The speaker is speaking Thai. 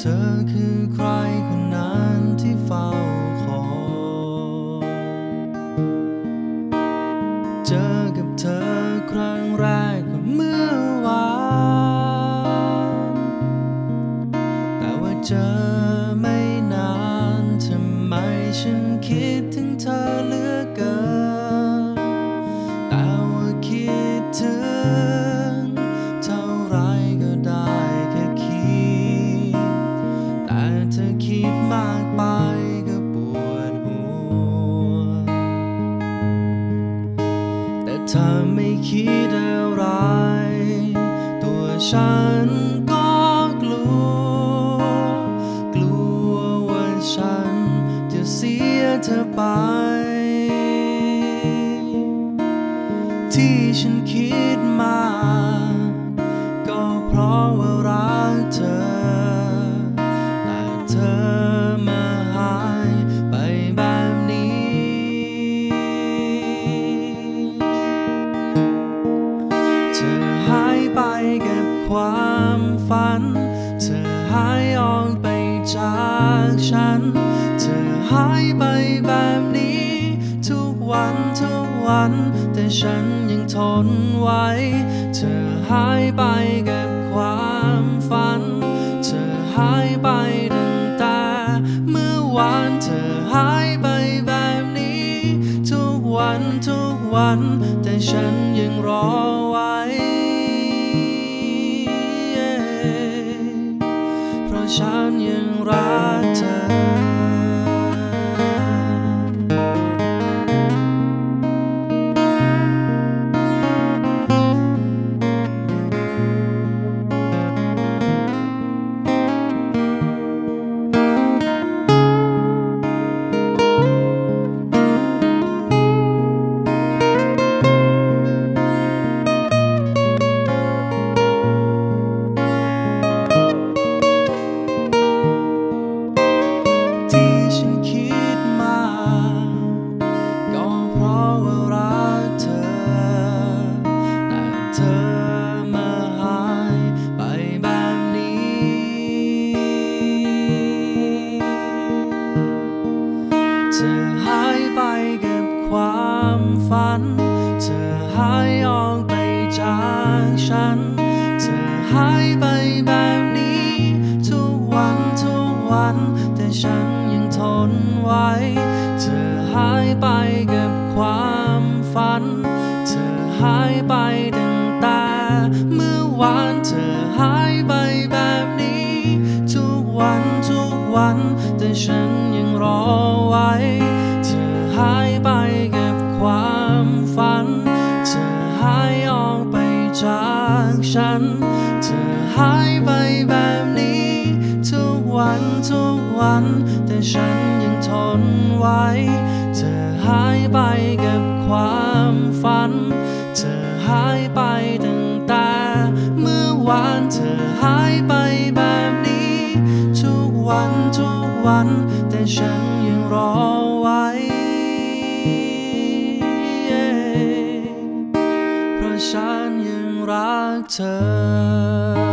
เธอคือ เธอไม่คิดอะไร ตัวฉันก็กลัว กลัวว่าฉันจะเสียเธอไป ที่ฉันคิดมา ฉันยังทนไว้ เธอหายไปกับความฝัน เธอหายไปตั้งแต่เมื่อวานเธอหายไปแบบนี้ ทุกวันทุกวัน แต่ฉันยังรอไว้ ฉัน เธอหายไปแบบนี้ ทุกวันทุกวัน แต่ฉันยังทนไว้ เธอหายไปกับความฝัน เธอหายไปตั้งแต่เมื่อวานเธอหายไปแบบนี้ ทุกวันทุกวัน แต่ฉันยังรอไว้ เธอหายไป นไว้ เธอหายไปกับความฝัน เธอหายไปตั้งแต่เมื่อวานเธอหายไปแบบนี้ ทุกวันทุกวัน แต่ฉันยังรอไว้ เพราะฉันยังรักเธอ